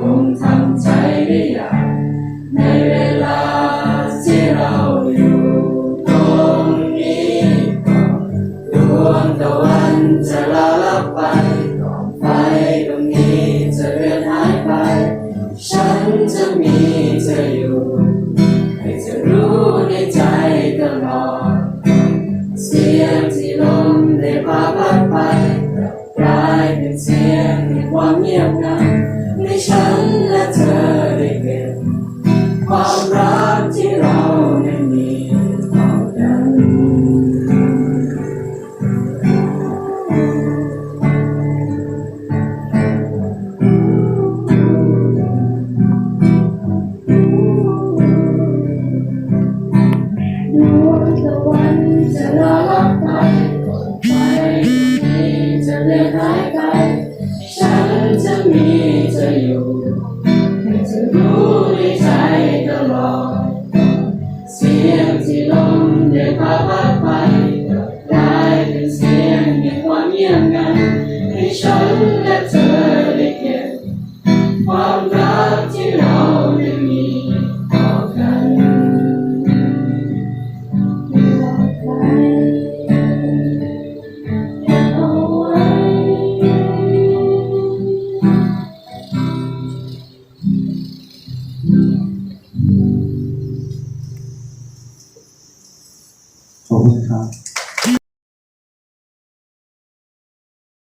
คงทำใจได้ยากในเวลาที่เราอยู่ตรงนี้ก่อนดวงตะวันจะลาลับไปก่อนไฟตรงนี้จะเลือนหายไป ฉันจะมีเธออยู่ให้เธอรู้ในใจตลอดเสียงที่ลมได้พาพัดไปกลายเป็นเสียงแห่งความเงียบงัน ให้ฉันและเธอได้เก็บความรักที่เรานั้นมีต่อกันดวงตะวันจะลาลับไปก่อนไฟนี้จะเลือนหายไป ยงที่ลมเด้พาพัดไปกลายเป็นเสียงแห่งความเงียบงันให้ฉันและเธอ 嗯